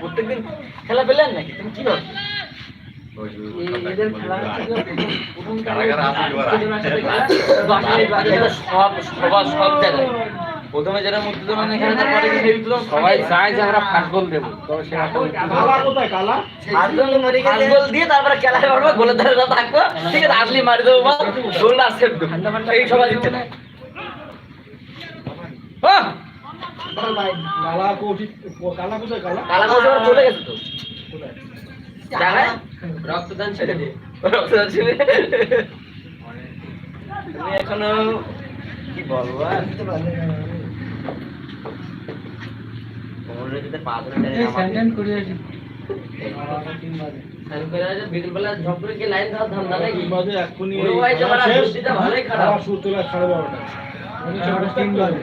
প্রত্যেকদিন খেলা পেলেন নাকি? তুমি কি ভাবছ? প্রথম কারাগারে আসলে ওরা। এটা সব সবার সব জায়গায়। প্রথমে যেটা মুক্তি এখানে তারপরে কি হেভি তুললাম সবাই চায় যে আমরা ফার্স্ট গোল দেবো। তবে সেটা তো গোল দিয়ে তারপরে খেলায় পারব গোলের ধারে থাকব। ঠিক আছে আসলি মারি দেবো গোল না এই সবাই দিচ্ছে না কালা কাগজ ওরা চলে গেছে তো জায়গায় রক্তদান ছেড়ে রক্তদান ছেড়ে। তুমি এখনও কি বলব আর কোমরে যদি পা ধরে টেনে নামাতে। করে আসে, বিকেলবেলা ঝপ গিয়ে লাইন ধরার ধান্দা নাকি? ওই ভাই যে আমার বুদ্ধিটা ভালোই খারাপ। করে আসি।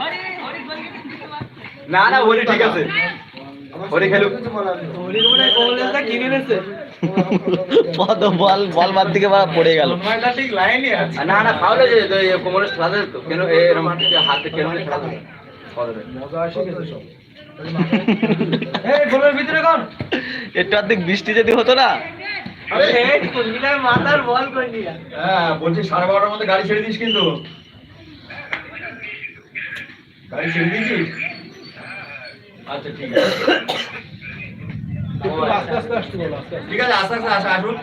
না না হরি ঠিক আছে। হরি এনেছে। পদ বল বল মার দিকে পড়ে গেল। না না ফাউল হয়ে যায় তো কোমরে খেলা তো। কেন এরকম হাতে কেন খেলা একটু অর্ধেক বৃষ্টি যদি হতো না। মাথার বল হ্যাঁ বলছি সাড়ে বারোটার মধ্যে গাড়ি ছেড়ে দিস কিন্তু। গাড়ি ছেড়ে দিয়েছিস? আচ্ছা ঠিক আছে। ঠিক আছে আস্তে আস্তে আসা আসুন।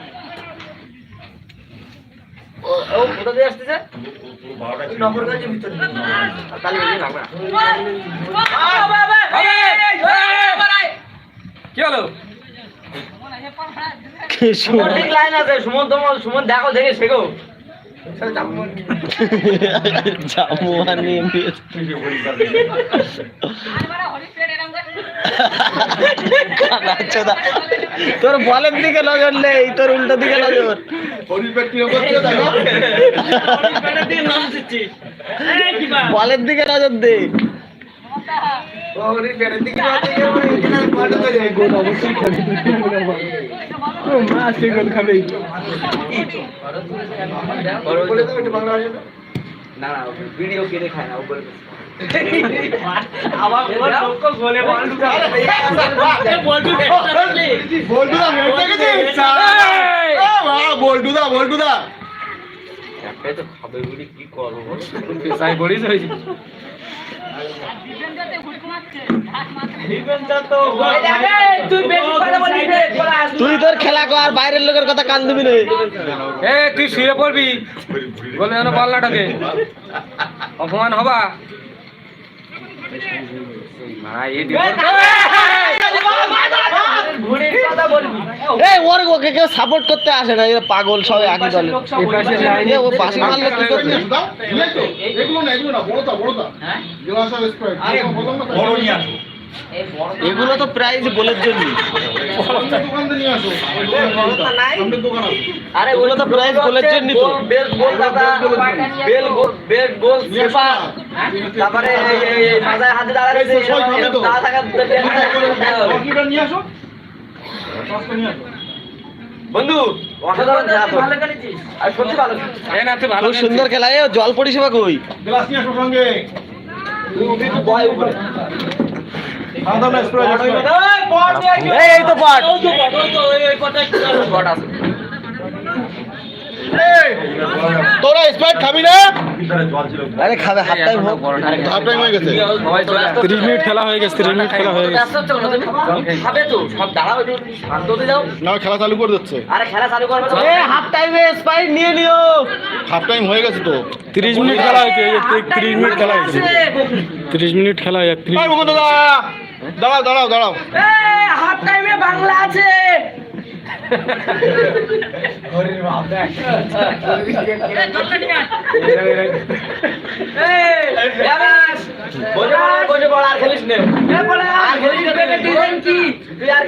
ও ও কোথা দিয়ে আসতেছে? বারোটা ছেড়ে নগর দিস। গাছের ভিতরে। আর লাগবে কি হলো? ঠিক লাইন আছে। সুমন তোমার সুমন দেখো দেখে শেখো আর নিয়ে নিয়েছে। এই যে হরি খেলে। গাছুদা। তোর বলের দিকে নজর নেই, তোর উল্টো দিকে নজর। বলের দিকে নজর দে। না না ভিডিও কেটে খায় না বল্টুদা বল্টুদা একটাই তো খাবে বলি কি করব পেশায় তুই তোর খেলা কর বাইরের লোকের কথা কান দিবি না। এ তুই শুয়ে পড়বি। বলে যেন না অপমান হবা না এই ঘুরির কথা বলবি এই ওর ওকে কেউ সাপোর্ট করতে আসে না এরা পাগল সব একই দলে। ও পাশে মারলে কি করবি এগুলো না এগুলো না বড়টা বড়টা হ্যাঁ? এগুলো সব স্প্রাইট বড় নিয়ে আসো। এগুলো তো প্রাইজ গোলের জন্য সামনের দোকান থেকে নিয়ে আসো। বড়টা নাই। সামনের দোকান আছে। আরে ওগুলো তো প্রাইজ গোলের জন্যই তো। বেল গোল দাদা বেল গোল বেল গোল তারপরে মাথায় হাতে আসো বন্ধু অসাধারণ আর সত্যি ভালো এ না তুই ভালো সুন্দর খেলা জল পরিষেবা কই গ্লাস নিয়ে আসো সঙ্গে এই এই তো পাট আছে তোরা স্প্রাইট খাবি না? আরে খাবে হাফ টাইম হোক। হাফ টাইম হয়ে গেছে। সবাই চলে আসতো। তিরিশ মিনিট খেলা হয়ে গেছে তিরিশ মিনিট খেলা হয়ে তুমি? খাবে তো সব দাঁড়াও একটু শান্ত হতে যাও। না খেলা চালু করে দিচ্ছে। আরে খেলা চালু করবে এ হাফ টাইমে স্প্রাইট নিয়ে নিও। হাফ টাইম হয়ে গেছে তো। তিরিশ মিনিট খেলা হয়েছে এই যে তিরিশ মিনিট খেলা হয়েছে। তিরিশ মিনিট খেলা হয় এই দাদা দাঁড়াও দাঁড়াও দাঁড়াও। হাফ টাইমে বাংলা আছে। বসে পড়, বসে খেলিস নে। আর খেলিস নে, তুই আর